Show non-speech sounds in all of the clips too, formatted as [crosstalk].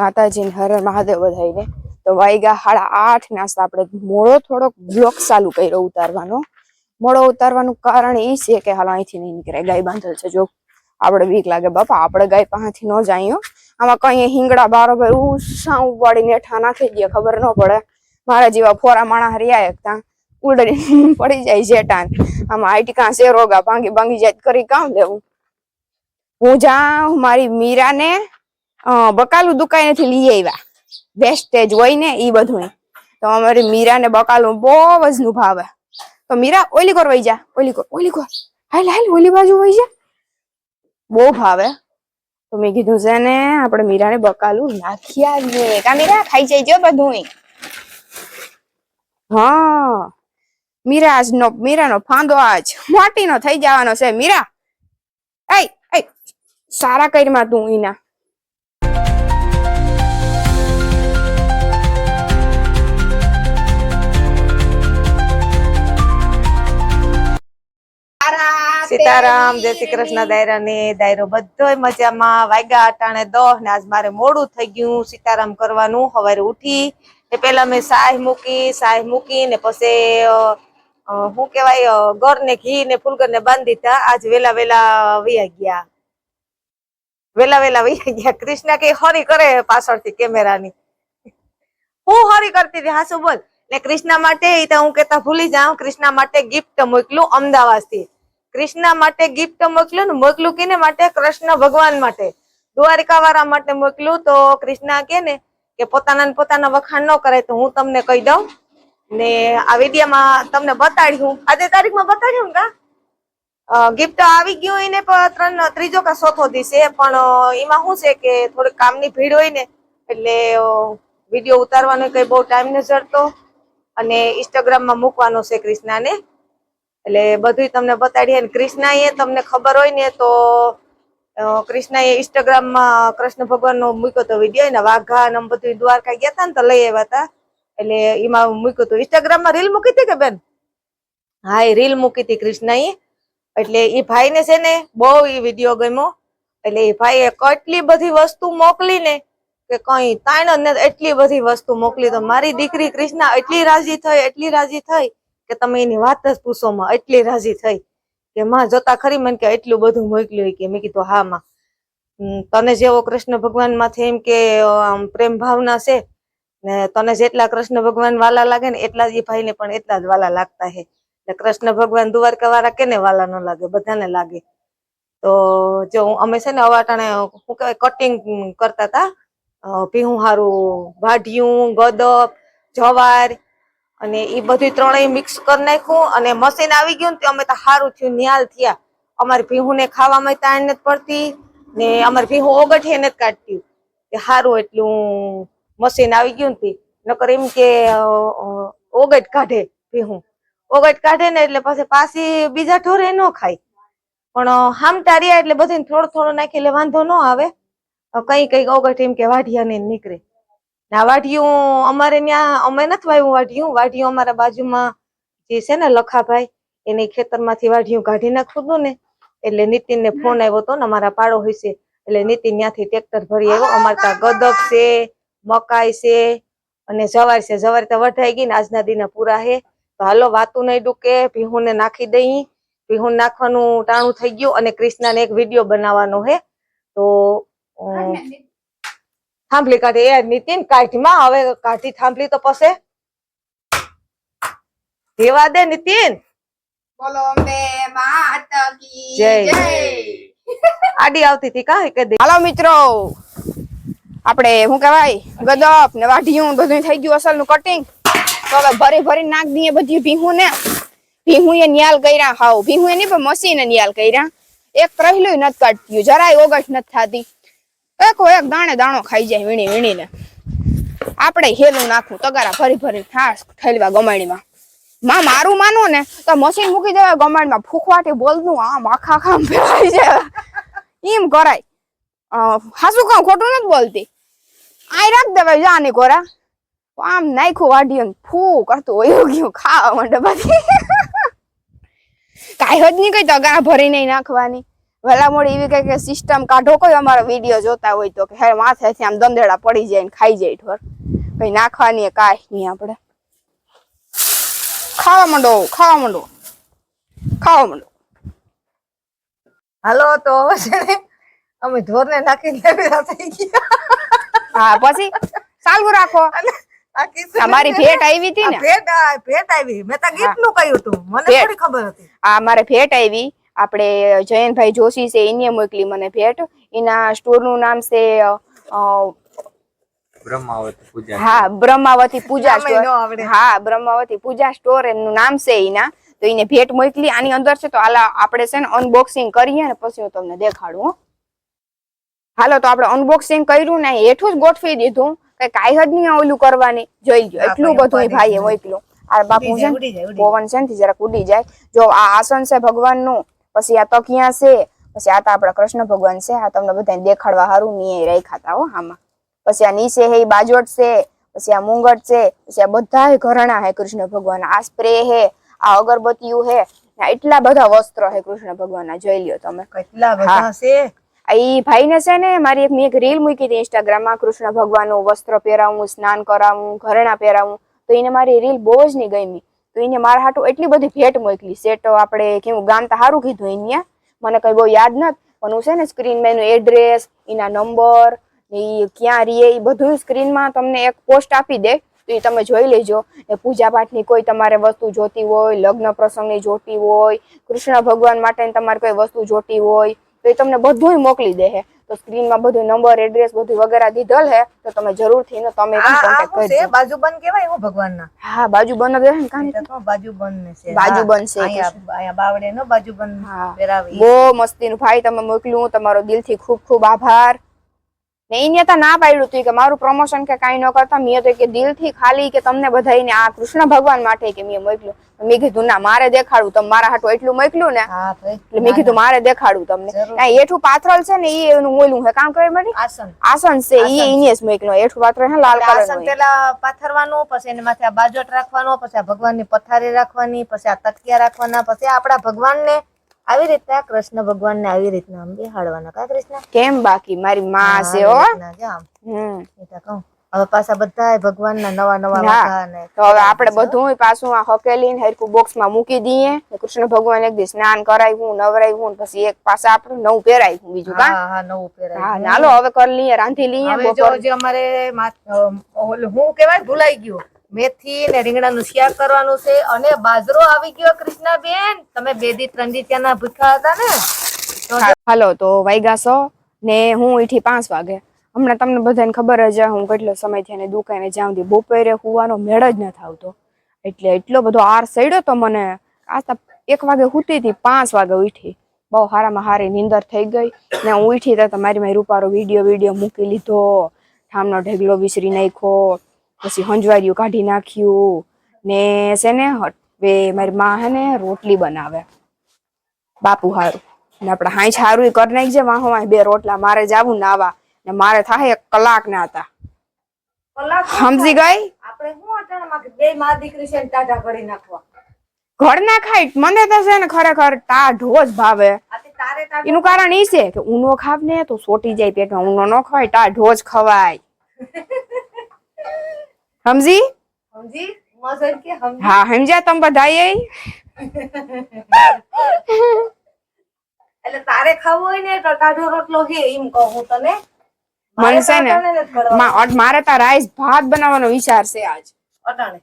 માતાજી હર મહાદેવ બધાઈને તો વાઈગા સાડા આઠ નાસ્તા આપણે મોડો થોડોક બ્લોક ચાલુ કર્યો ઉતારવાનો. મોડો ઉતારવાનું કારણ એ છે કે હાલ અહીંથી નહીં નીકળે. ગાય બાંધેલ છે જો. આપણે બીક લાગે બાપા આપણે ગાય પાસેથી ન જાય આમાં કઈ હિંગડા બારોબર ઉષા ઉપાડીને હેઠા નાખી દે ખબર ન પડે. મારા જેવા ફોરા માણા હરિયા એકતા. ઉડડી [laughs] પડી જાય જેટાન આમાં આઈટી કાં છે, રોગા ભાંગી ભાંગી જાય કરી કામ લેવું? હું જાઉં મારી મીરાને બકાલું દુકાનેથી લઈ આવ્યા. વેસ્ટેજ હોય ને એ બધું તો અમારી મીરાને બકાલું બહુ જ નું ભાવે તો મીરા, ઓલી કોર વહી જા, ઓલી કોર ઓલી કોર. હાલ હાલ, ઓલી બાજુ વહી જા. બહુ ભાવે. તો મેં કીધું છે ને આપણે મીરાને બકાલું નાખી આવીએ. કા મીરા, ખાઈ જાય બધું હા. મીરા નો મીરાનો ફાંદો આજ મોટીનો થઈ જવાનો છે. મીરા એ સારા કઈમાં તું ઈના. સીતારામ જય શ્રી કૃષ્ણ દાયરા ને દાયરો બધોય મજામાં. વાગ્યા અટાણે દહ ને આજ મારે મોડું થઈ ગયું સીતારામ કરવાનું. સવારે ઉઠી એ પેલા મેં સાહ મૂકી સાહ મૂકી ને પછી શું કેવાય ઘર ને ઘી ને ફૂલગર ને બાંધી દીધા આજ વેલા વેલા વૈયા ગયા. વેલા વેલા વૈયા ગયા. કૃષ્ણ કે હરી કરે પાછળથી કેમેરાની. હું હરી કરતી હતી હાસુ બોલ. ને કૃષ્ણ માટે હું કેતા ભૂલી જાઉં કૃષ્ણ માટે ગિફ્ટ મોકલું અમદાવાદથી કૃષ્ણ માટે ગિફ્ટ મોકલ્યું ને મોકલું કેને માટે કૃષ્ણ ભગવાન માટે. દ્વારિકા વાળા માટે મોકલું તો કૃષ્ણ કે ને કે પોતાના પોતાના વખાણ ન કરે તો હું તમને કહી દઉં. ને આ વિડીયામાં તમને બતાડ્યું. આજે તારીખમાં બતાડ્યું કા? ગિફ્ટ આવી ગયું એને ત્રણ, ત્રીજો કે ચોથો દિવસે. પણ એમાં શું છે કે થોડીક કામની ભીડ હોય ને એટલે વીડિયો ઉતારવાનો કઈ બહુ ટાઈમ ન જડતો. અને ઇન્સ્ટાગ્રામમાં મૂકવાનો છે કૃષ્ણાને. એટલે બધું તમને બતાડીએ કૃષ્ણએ તમને ખબર હોય ને તો અ, ઇન્સ્ટાગ્રામ ઇન્સ્ટાગ્રામમાં કૃષ્ણ ભગવાનનો મૂક્યો તો વીડિયો ને વાઘા ને બધું દ્વારકા ગયા હતા ને તો લઈ આવ્યા હતા એટલે એમાં મૂક્યું હતું ઇન્સ્ટાગ્રામમાં રીલ મૂકી હતી કે બેન? હા એ રીલ મૂકી હતી કૃષ્ણએ. એટલે એ ભાઈને છે ને બહુ એ વીડિયો ગમ્યો. એટલે એ ભાઈએ કેટલી બધી વસ્તુ મોકલી ને કે કઈ તાણ ને એટલી બધી વસ્તુ મોકલી. તો મારી દીકરી કૃષ્ણા એટલી રાજી થઈ એટલી રાજી થઈ. કે તમે એની વાત જ પૂછો, માં, એટલી રાજી થઈ? કે, માં, જોતા ખરી મને કે એટલું બધું મોકલ્યું કે. મેં કીધું, હા, માં. તને જેવો કૃષ્ણ ભગવાનમાંથી એમ કે પ્રેમ ભાવના છે, ને તને જેટલા કૃષ્ણ ભગવાન વાલા લાગે ને એટલા જ એ ભાઈને પણ એટલા જ વાલા લાગતા હે. એટલે કૃષ્ણ ભગવાન દ્વારકા વાળા કેને વાલા ન લાગે, બધાને લાગે. તો જો અમે છે ને અવાટાણે શું કહેવાય કટિંગ કરતા હતા ભીહું હારું, વાઢિયું, ગદપ, જવાર અને એ બધું ત્રણેય મિક્સ કરી નાખ્યું અને મશીન આવી ગયું ને અમે તો સારું થયું, નિહાલ થયા. અમારે ભીહું ને ખાવામાં તાણ નથી પડતી ને અમારે ભીહું ઓગઠે નથી કાઢતી. કે સારું એટલું મશીન આવી ગયું ને નકર એમ કે ઓગટ કાઢે ભીહું. ઓગટ કાઢે ને એટલે પછી પાછી બીજા ઢોરે ન ખાય. પણ હામટા રહ્યા એટલે બધાને થોડું થોડું નાખી એટલે વાંધો ન આવે. કઈ કઈ ઓગટ એમ કે વાઢિયા ને નીકળે. ને વાઢિયું અમારે ત્યાં અમે નથી વાવ્યું વાઢિયું. વાઢિયું અમારા બાજુમાં જે છે ને લખાભાઈ એને ખેતરમાંથી વાઢિયું કાઢી નાખવું હતું ને. એટલે નીતિન ને ફોન આવ્યો હતો ને અમારા પાડો હોય છે એટલે નીતિન ત્યાંથી ટ્રેક્ટર ભરી આવ્યો. અમારે ત્યાં ગદક છે મકાઈ છે અને જવાર છે. જવાર તો વઢાઈ ગઈ ને આજના દિને પૂરા છે તો હાલો વાતું નહીં ડૂકે ભીહું ને નાખી દઈ. ભીહું નાખવાનું ટાણું થઈ ગયું અને કૃષ્ણાને એક વીડિયો બનાવવાનો છે તો થાંભલી કાઢી. એ નીતિન કાઢીમાં? હવે કાઢી થાંભલી તો પસે. દેવા દે નીતિન. બોલો અંબે માત કી જય. જય. આડી આવતી હતી કા કે હાલો મિત્રો આપણે શું કહેવાય? ગદપ ને વાઢિયું બધું થઈ ગયું અસલનું કટિંગ તો હવે ભરી ભરી નાખ દઈએ બધી ભીહું ને ભીહું એ નિયાલ કર્યા. હાવ ભીહું એ નહીં પણ મશીને નિયાલ કર્યા. એક રહેલું નથી કાઢતી જરાય ઓગટ નથી થતી. એકો એક દાણે દાણો ખાઈ જાય વીણી વીણીને. આપણે હેલું નાખવું તગારા ભરી ભરી ઠાસ ઠેલવા ગમાણીમાં. માં મારું માનો ને, તો મશીન મૂકી દેવાય ગમાણીમાં. ફૂંકવાથી બોલનું આમ, આખા આખા ફેલાઈ જાય. એમ કરાય. હાસું કહું ખોટું નથી બોલતી. આય રાખ દેવાય, જા ને કોરા. આમ નાખ્યું વાઢી ફૂ કરતું હોય ગયું ખાવા માંડે બધી. કાંઈ જ નહીં કઈ તગારા ભરી નહીં નાખવાની. વેલા મોડી એવી કઈ સિસ્ટમ કાઢો કોઈ અમારો વીડિયો જોતા હોય તો કે હે માથેથી આમ દંદેડા પડી જાય ને ખાઈ જાય ઠોર. કઈ નાખવાની કાંઈ નહીં આપણે. ખાવા માંડો ખાવા માંડો ખાવા માંડો. હાલો તો હવે છે ને અમે ઢોરને નાખીને લેવેલા થઈ ગયા. હા પછી? ચાલુ રાખો. મારી અમારી ભેટ આવી હતી ને? ભેટ ભેટ આવી. મેં તો ગીતનું કહ્યું હતું. મને થોડી ખબર હતી. આ મારે ભેટ આવી. આપણે જયંતભાઈ જોશી છે એને મોકલી મને ભેટ. એના સ્ટોરનું નામ છે અ, અ, બ્રહ્માવતી પૂજા હા બ્રહ્માવતી પૂજા સ્ટોર. હા બ્રહ્માવતી પૂજા સ્ટોર એનું નામ છે એના તો એને ભેટ મોકલી આની અંદર છે તો હાલા આપણે છે ને અનબોક્સિંગ કરીએ ને પછી હું તમને દેખાડું હાલો તો આપણે અનબોક્સિંગ કર્યું ને હેઠું જ ગોઠવી દીધું. કઈ કાંઈ જ નહીં ઓલું કરવાની. જોઈ લો એટલું બધું ભાઈ ભાઈએ મોકલું આ બાપુ છે ને. પવન છે ને જરાક ઉડી જાય. જો આ આસન છે ભગવાનનું પછી આ તકિયા છે? પછી આ તો આપણા કૃષ્ણ ભગવાન છે. આ તમને બધાને દેખાડવા હારું ની રાખ્યા હતા હો આમાં. પછી આ નીચે હે બાજોટ છે. પછી આ મુંગટ છે. પછી આ બધા ઘરણા હે કૃષ્ણ ભગવાન. આ સ્પ્રે હે આ અગરબત્તીઓ હે. એટલા બધા વસ્ત્ર હે કૃષ્ણ ભગવાનના. જોઈ લ્યો તમે. કેટલા બધા છે? આ ઈ ભાઈને છે ને મારી એક મેં એક રીલ મૂકી હતી ઇન્સ્ટાગ્રામમાં કૃષ્ણ ભગવાનનું વસ્ત્ર પહેરાવું સ્નાન કરાવું ઘરેણા પહેરાવું. તો એને મારી રીલ બહુ જ નહીં ગમી. તો એને મારા હાટું એટલી બધી ભેટ મોકલી. સેટ આપણે કેવું ગામ તો સારું કીધું એને મને કંઈ બહુ યાદ નથી, પણ હું છે ને સ્ક્રીનમાં એનું એડ્રેસ એના નંબર એ ક્યાં રીએ એ બધું સ્ક્રીનમાં તમને એક પોસ્ટ આપી દે, તો એ તમે જોઈ લેજો. એ પૂજાપાઠની કોઈ તમારે વસ્તુ જોતી હોય, લગ્ન પ્રસંગની જોતી હોય, કૃષ્ણ ભગવાન માટેની તમારે કોઈ વસ્તુ જોતી હોય, તો એ તમને બધું મોકલી દે તો સ્ક્રીનમાં બધું નંબર એડ્રેસ બધું વગેરે દીધેલ હે તો તમે જરૂરથી ને તમે કોન્ટેક્ટ કરજો બાજુબંધ કેવાય હું ભગવાનના? હા બાજુ બંધ રહે કાન તો બાજુબંધ ને છે. બાજુબંધ છે, અહીંયા બાવડે નો બાજુબંધ હા. પહેરાવે. બહુ મસ્તીનું ભાઈ તમે મોકલ્યું તમારો દિલથી ખૂબ ખૂબ આભાર. ને એને ના પાડ્યું હતું કે મારું પ્રમોશન કે કાંઈ ન કરતા મેં તો કે દિલથી ખાલી કે તમને બધાઈને આ કૃષ્ણ ભગવાન માટે કે મેં મોકલ્યું. મેં કીધું ના મારે દેખાડું તમે મારા હાટું એટલું મોકલ્યું ને એટલે મેં કીધું મારે દેખાડું તમને. એઠું પાથરલ છે ને એ એનું ઓલું હે કામ કરે મારી? આસન. આસન છે એ એને જ મોકલ્યો એઠું પાથર હે લાલ કલર આસન પેલા પાથરવાનું પછી એને માથે આ બાજોટ રાખવાનો પછી આ ભગવાનની પથારી રાખવાની પછી આ તકિયા રાખવાના પછી આપણા ભગવાનને આવી રીતના કૃષ્ણ ભગવાનને આવી રીતના આમ બેહાડવાના. કા કૃષ્ણ? કેમ બાકી? મારી માં છે હો. હમ. એટલે કહું. હવે પાછા બધા ભગવાનના નવા નવા. તો હવે આપણે બધું પાછું આ હકેલી ને હરખું બોક્સમાં મૂકી દઈએ કૃષ્ણ ભગવાન એક દિવસ સ્નાન કરાવ્યું નવરાવ્યું પછી એક પાછા આપણું નવું પહેરાવ્યું બીજું કા? હા નવું પહેરાય હાલો હવે કરી લઈએ રાંધી લઈએ જે અમારે હું કેવાય ભૂલાઈ ગયું. મેથી ને રીંગણાનું શાક કરવાનું છે અને બાજરો આવી ગયો કૃષ્ણાબેન. તમે બે દી ત્રણ દી ત્યાંના ભૂખ્યા હતા ને? હાલો, તો વાગ્યા સો ને હું ઈઠી પાંચ વાગે. હમણાં તમને બધાને ખબર જ હું કેટલો સમય થઈને દુકાને જાઉં થી બપોરે હોવાનો મેળ જ નથી આવતો એટલે એટલો બધો આર સડ્યો તો મને. આસ્તા એક વાગે હુતી હતી, પાંચ વાગે ઉઠી બહુ હારામાં હારી નીંદર થઈ ગઈ ને હું ઉઠી તો મારી મારી રૂપારો વીડિયો વીડિયો મૂકી લીધો. ઠામનો ઢેગલો વિસરી નાખ્યો. પછી હંજવારિયું કાઢી નાખ્યું ને છે ને હવે મારી માં હે ને રોટલી બનાવે. બાપુ હારું. ને આપણે હાઈ એ કરી નાખજે વાહો વાહ બે રોટલા મારે જાવું નાવા ને મારે થાય એક કલાક ના હતા. સમજી ગઈ? આપણે શું અટાણામાં બે માં દીકરી છે ને કરી નાખવા. ઘર ના ખાય? મને તો છે ને ખરેખર ટાઢો જ ભાવે. એનું કારણ એ છે કે ઊનો ખાવ ને તો સોટી જાય પેટમાં ઊનો ન ખવાય ટાઢો જ ખવાય. [laughs] સમજી સમજી મજર કે સમજી હા સમજ્યા તમે બધા એટલે તારે ખાવું હોય ને તો ટાઢો રોટલો હે એમ કહું હું તને. મને છે ને? મારે તા રાઈસ ભાત બનાવવાનો વિચાર છે આજ. અટાણે.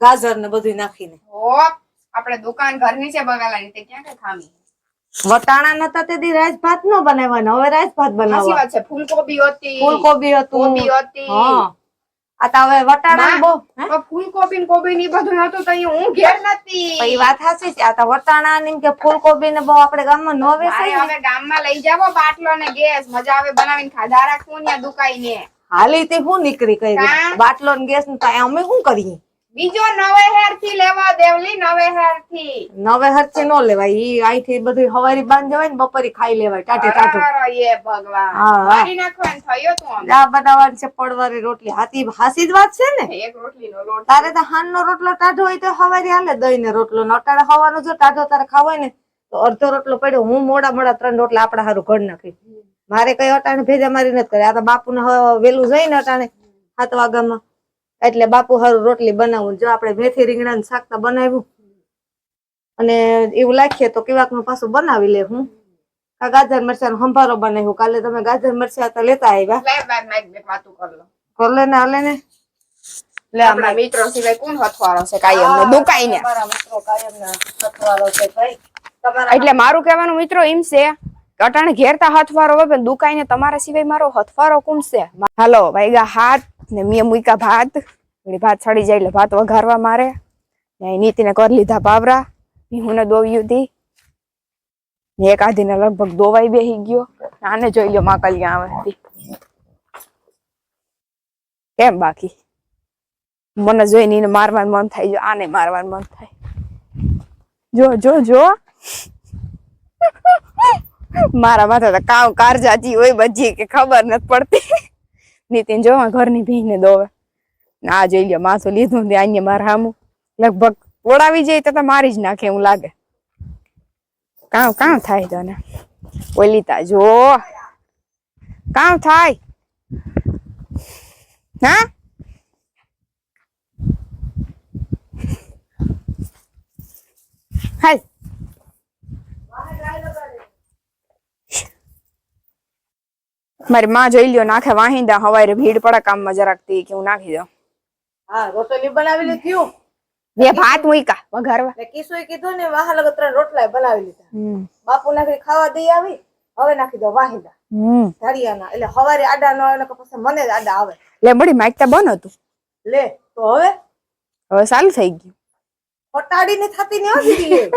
ગાજર ને બધું નાખીને. આપણે દુકાન ઘરની છે બગાલાની તે ક્યાં કે ખામી. વટાણા નતા તે દી રાઈસ ભાત નો બનાવવાનો હવે રાઈસ ભાત સાચી વાત છે ફૂલકોબી હતી ફૂલકોબી હતું. કોબી હતી. હા. આ તો હવે વટાણા બહુ ફૂલકોબી ને કોબી ની બધું હતું તો હું ઘેર નથી વાત સાચી છે આ તો વટાણા ને કે ફૂલકોબી ને બહુ આપણે ગામમાં નો વેચાય હવે ગામમાં લઈ જાવો બાટલો ને ગેસ મજા આવે બનાવીને ખાધા રાખવું ને દુકાઈ ને હાલી તે હું નીકળી કઈ બાટલો ને ગેસ ને તો અમે શું કરીએ? બીજો નવે હેરથી લેવા દેવલી નવેહરથી નવે થી નો લેવાય. ઈ અહીંથી બધું હવારી બાંધ જવાય ને બપોરી ખાઈ લેવાય ટાટે ટાટો એ ભગવાન. મારી નાખવાન થયો તું આ બનાવવાની છે પડવારી રોટલી. હાથી હાસી જ વાત છે ને? એક રોટલી નો લોટ. તારે તો હાન નો રોટલો ટાઢો હોય તો હવારી હાલે દહીં ને રોટલો. ને અટાડે હવાનો જો ટાઢો તારે ખાવો હોય ને તો અડધો રોટલો પડ્યો. હું મોડા મોડા ત્રણ રોટલા આપણા હારું ઘર નાખી. મારે કઈ અટાણે ભેજા મારી નથી કરે. આ તો બાપુ ને વેલું જઈને અટાણે. સાત વાગ્યામાં એટલે બાપુ હારું રોટલી બનાવું જો આપણે મેથી રીંગણા શાક તો બનાવ્યું. અને એવું લાખીએ તો કેવાકનું પાછું બનાવી લે હું. આ ગાજર મરચા નો સંભારો બનાવ્યું. કાલે તમે ગાજર મરચા તો લેતા આવ્યા. કર લે. ને હાલે ને. લે આપણા મિત્રો સિવાય કોણ હથવાળો છે? કાયમ નો દુકાઈ ને. છે ભાઈ. એટલે મારું કહેવાનું મિત્રો એમ છે અટાણે ઘેરતા હથવારો હોય પણ દુકાઈને તમારા સિવાય મારો હથવારો કોણ છે? હાલો વાઈગા હાથ ને મેં મૂક્યા ભાત. એટલે ભાત સડી જાય એટલે ભાત વઘારવા મારે. ને નીતિને કરી લીધા પાવરા હું દોવી હતી ને એક આધીને લગભગ દોવાઈ બેહી ગયો. આને જોઈ લો માકલિયા આવે કેમ બાકી? મને જોઈને એને મારવાનું મન થાય, જો આને મારવાનું મન થાય. જો જો જો. મારા માથે તો કામ કારજાજી હોય બધી કે ખબર નથી પડતી. નીતિન જો ઘરની ભીને દોવે. ના જોઈ લ્યો, માથું લીધું ને અહીંયા મારા હામું. લગભગ ઓળાવી જાય તો તો મારી જ નાખે એવું લાગે. કામ કામ થાય તને? ઓલી તા જો. કામ થાય? હા? હાલ. મારી માં જોઈ લ્યો નાખે વાહિંદા હવારે ભીડ પડે કામમાં જરાક તી કે હું નાખી દઉં. હા રોટલી બનાવી લીધી. બે ભાત મૂકા વઘારવા. ને કિશોરે કીધું ને વાહ લગત ત્રણ રોટલા બનાવી લીધા. બાપુ નાખી ખાવા દઈ આવી? હવે નાખી દો વાહિંદા. હમ. ધારિયાના. એટલે હવારે આડા ન આવે ને પછી મને જ આડા આવે. લે બડી માઇકતા બંધ હતું. લે તો હવે? હવે સારું થઈ ગયું. ફટાડી ને થતી ને દીધી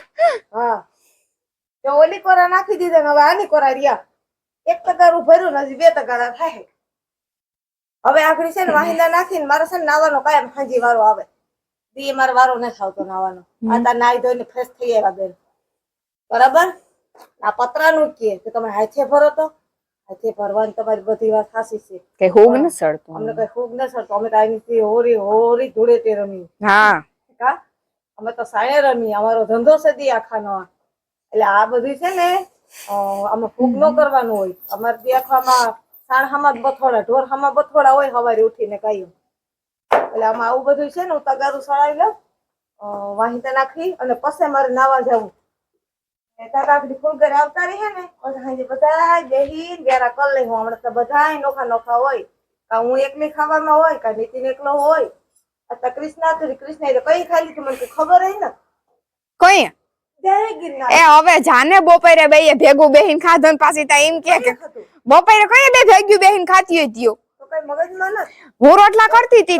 [laughs] હા. તો ઓલી કોરા નાખી દીધા હવે આની કોરા રહ્યા. એક તગારું ભર્યું ને હજી બે તગારા થાય. હવે આખરી છે ને વાહિંદા નાખીને મારે છે ને નાવાનો કાયમ હાંજી વારો આવે. દી મારો વારો નથી આવતો નાવાનો. આ તાર નાઈ ધોઈને ફ્રેશ થઈ આવ્યા બેન બરાબર? આ પતરાનું જ કે તમે હાથે ભરો તો. હાથે ભરવાની તમારી બધી વાત સાચી છે. કે હોગ ન સડતો અમને કઈ હોગ ન સડતો અમે તો આની હોરી હોરી ધૂળેટી રમી હા. કા? અમે તો સાયે રમી અમારો ધંધો છે દી આખાનો. એટલે આ બધું છે ને અમે ફૂગ ન કરવાનું હોય. અમારે દેખવામાં આખામાં સાણ હામાં જ બથોડા ઢોર હામાં બથોડા હોય સવારે ઉઠીને કહ્યું એટલે આમાં આવું બધું છે ને હું તગારું સળાવી લઉં વાહી વાહિંદા નાખી અને પછી મારે નાવા જવું. કાકડી ફૂલ ઘરે આવતા રહે ને સાંજે બધા બેહી વેરા કર લઈ હું હમણાં તો બધા નોખા નોખા હોય. કા હું એકલી ખાવામાં હોય કા નીતિન એકલો હોય. અથવા કૃષ્ણા તો કૃષ્ણ તો કઈ ખાઈ લીધું મને ખબર હોય ને? કઈ? એ હવે જાને બપોરે બે ભેગું બેહીન ખાધન પાછી તા એમ કે બપોરે કઈ બે ભેગ્યું બેહીન ખાતી હોય ત્યો? તો કઈ મગજમાં નથી હું રોટલા કરતી હતી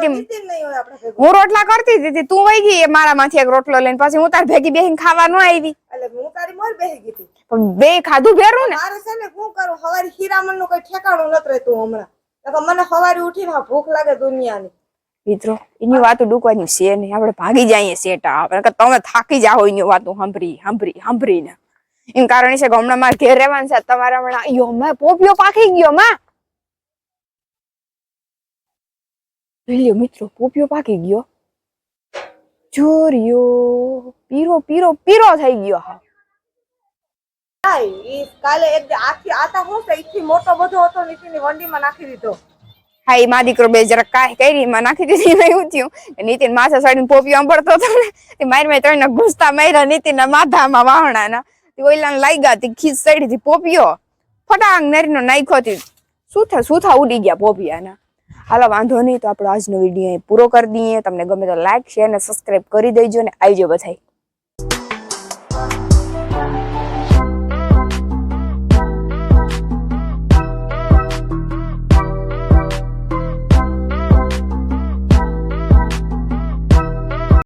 હું રોટલા કરતી હતી તું. વહી ગઈ મારા માંથી એક રોટલો લઈને પછી હું તાર ભેગી બેહીન ખાવા ન આવી. હું તારી મોર બેહી પણ બે ખાધું ભેરું ને? મારે છે ને શું કરું હવારે હીરામણનું કઈ ઠેકાણું નત રહેતું હમણાં. મને હવારે ઉઠીને ભૂખ લાગે દુનિયાની. મિત્રો, એની વાતો ડૂકવાની છે નહીં. આપણે ભાગી જઈએ સેટા તમે થાકી જાઓ એની વાતો. સાંભળી સાંભળી સાંભળીને એમ કારણ છે કે હમણાં મારે ઘેર રહેવાનું છે. તમારા હમણાં અયો મેં પોપિયો પાકી ગયો માં પેલ્યો મિત્રો પોપિયો પાકી ગયો. ચોરિયો પીરો પીરો પીરો થઈ ગયો હા. કાલે એક આખી આતા હું મોટો બધો હતો નીતિની વંડીમાં નાખી દીધો. હા એ મા દીકરો બે જરાક કાંઈ કરી, એમાં નાખી દીધી એવું થયું. નીતિન માથા સાડીને પોપી અંબળતો હતો ને, એ મારી મેં ત્રણ ઘૂસતા માર્યા નીતિનના માથામાં વાહણાના. ઓઈલાને લાગ્યા તે ખીચ ચડી પોપીઓ ફટાંગ નરીનો નાખ્યો હતી. સુથા સુથા ઉડી ગયા પોપિયાના. હાલો, વાંધો નહીં, તો આપણો આજનો વીડિયો પૂરો કરી દઈએ. તમને ગમે તો લાઈક શેર અને સબસ્ક્રાઇબ કરી દેજો ને આવજો બધાય.